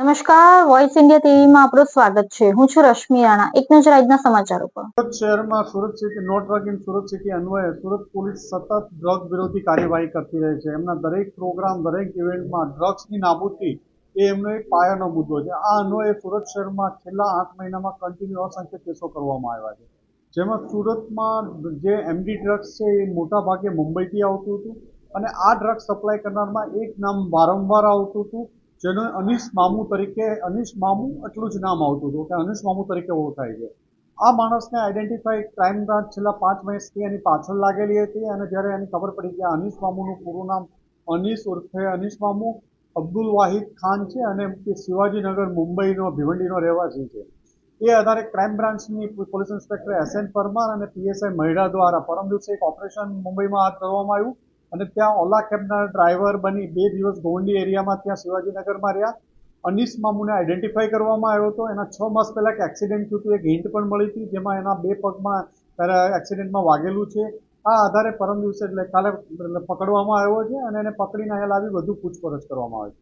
નમસ્કાર voice India ટીવીમાં આપણું સ્વાગત છે. હું છું રશ્મિ રાણા. એક નજર આજના સમાચારો પર. સુરત શહેરમાં સુરત સિટી નો ડ્રગ ઇન સુરત સિટી અન્વયે, સુરત પોલીસ સતત ડ્રગ વિરોધી કાર્યવાહી કરતી રહે છે. એમના દરેક પ્રોગ્રામ, દરેક ઇવેન્ટમાં ડ્રગ્સની નાબૂદી એ એમનો એક પાયાનો મુદ્દો છે. આ અન્વયે સુરત શહેરમાં છેલ્લા આઠ મહિનામાં કન્ટિન્યુ અસંખ્ય કેસો કરવામાં આવ્યા છે. જેમાં સુરતમાં જે એમડી ડ્રગ્સ છે એ મોટા ભાગે મુંબઈથી આવતું હતું અને આ ડ્રગ્સ સપ્લાય કરનારમાં એક નામ વારંવાર આવતું હતું. જેનું અનીસ મામુ તરીકે અનીસ મામુ એટલું જ નામ આવતું હતું કે અનીસ મામુ તરીકે ઓળખાય છે. આ માણસને આઈડેન્ટિફાઈ ક્રાઇમ બ્રાન્ચ છેલ્લા પાંચ વર્ષથી એની પાછળ લાગેલી હતી અને જ્યારે એની ખબર પડી કે અનીસ મામુનું પૂરું નામ અનીસ ઉર્ફે અનીસ મામુ, અબ્દુલ વાહિદ ખાન છે અને તે શિવાજીનગર, મુંબઈનો, ભિવંડીનો રહેવાસી છે. એ આધારે ક્રાઇમ બ્રાન્ચની police inspector S N Parmar અને પીએસઆઈ મહિડા દ્વારા, પરમ દિવસે એક ઓપરેશન મુંબઈમાં હાથ ધરવામાં આવ્યું. અને ત્યાં ઓલા કેબના ડ્રાઈવર બની, બે દિવસ ગોંડી એરિયામાં ત્યાં શિવાજીનગરમાં રહ્યા. અનીસ મામુને આઈડેન્ટિફાઈ કરવામાં આવ્યો હતો. એના છ માસ પહેલાં એક એક્સિડન્ટ થયું હતું. એક હિન્ટ પણ મળી હતી, જેમાં એના બે પગમાં એક્સિડન્ટમાં વાગેલું છે. આ આધારે પરમ દિવસે એટલે કાલે પકડવામાં આવ્યો છે અને એને પકડીને અહીંયા લાવી વધુ પૂછપરછ કરવામાં આવી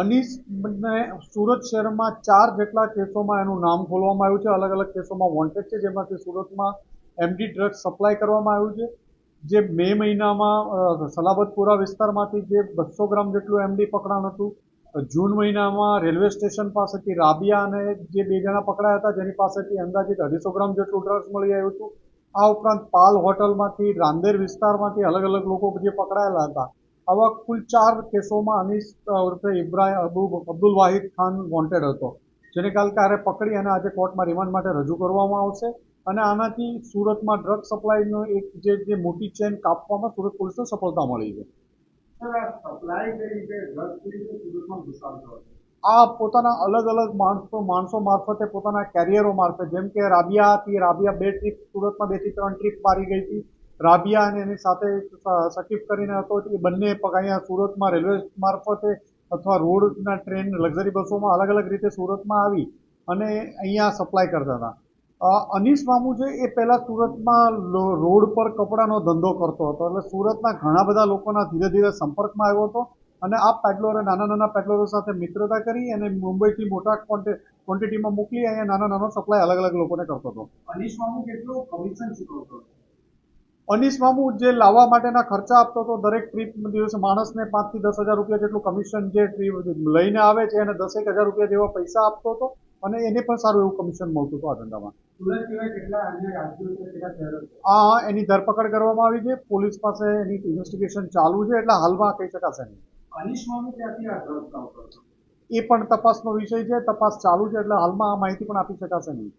અનીસને સુરત શહેરમાં ચાર જેટલા કેસોમાં એનું નામ ખોલવામાં આવ્યું છે. અલગ અલગ કેસોમાં વોન્ટેડ છે, જેમાંથી સુરતમાં એમડી ડ્રગ્સ સપ્લાય કરવામાં આવ્યું છે. જે મે મહિનામાં સલાબતપુરા વિસ્તારમાંથી જે બસો ગ્રામ જેટલું એમડી પકડાણ હતું જૂન મહિનામાં રેલવે સ્ટેશન પાસેથી રાબિયા અને જે બે જણા પકડાયા હતા, જેની પાસેથી અંદાજિત અઢીસો ગ્રામ જેટલું ડ્રગ્સ મળી આવ્યું હતું. આ ઉપરાંત પાલ હોટલમાંથી, રાંદેર વિસ્તારમાંથી અલગ અલગ લોકો જે પકડાયેલા હતા. આવા કુલ ચાર કેસોમાં અનીસ ઉર્ફે ઇબ્રાહિમ અબુ, અબ્દુલ વાહિદ ખાન વોન્ટેડ હતો. જેને કાલ કારે પકડી અને આજે કોર્ટમાં રિમાન્ડ માટે રજૂ કરવામાં આવશે. અને આનાથી સુરતમાં ડ્રગ સપ્લાયનો એક જે જે મોટી ચેન કાપવામાં સુરત પોલીસને સફળતા મળી છે. આ પોતાના અલગ અલગ માણસો માણસો મારફતે પોતાના કેરિયરો મારફતે જેમ કે રાબિયા હતી રાબિયા બે ટ્રીપ સુરતમાં બેથી ત્રણ ટ્રીપ મારી ગઈ હતી. રાબિયા અને એની સાથે સકીફ કરીને હતો એ બંને પગ અહીંયા સુરતમાં રેલવે મારફતે અથવા રોડના ટ્રેન લક્ઝરી બસોમાં અલગ અલગ રીતે સુરતમાં આવી અને અહીંયા સપ્લાય કરતા હતા. અ, અનીસ મામુ છે એ પહેલાં સુરતમાં રોડ પર કપડાનો ધંધો કરતો હતો. એટલે સુરતના ઘણા બધા લોકોના ધીરે ધીરે સંપર્કમાં આવ્યો હતો અને આ પેડલરો નાના નાના પેડલરો સાથે મિત્રતા કરી અને મુંબઈથી મોટા ક્વોન્ટે- ક્વોન્ટિટીમાં મોકલી અહીંયા નાનો નાનો સપ્લાય અલગ અલગ લોકોને કરતો હતો. અનીશ મામુ કેટલું કમિશન ચૂકવતો અનીશ મામુ જે લાવવા માટેના ખર્ચા આપતો હતો દરેક ટ્રીપ દિવસે માણસને પાંચથી દસ હજાર રૂપિયા જેટલું કમિશન જે લઈને આવે છે એને દસેક હજાર રૂપિયા જેવા પૈસા આપતો હતો. અને એને પણ સારું એવું કમિશન મળતું હતું આ ધંધામાં. આ એની ધરપકડ કરવામાં આવી છે. પોલીસ પાસે એની ઇન્વેસ્ટિગેશન ચાલુ છે એટલે હાલમાં કહી શકાશે નહીં. એ પણ તપાસનો વિષય છે તપાસ ચાલુ છે એટલે હાલમાં આ માહિતી પણ આપી શકાશે નહીં.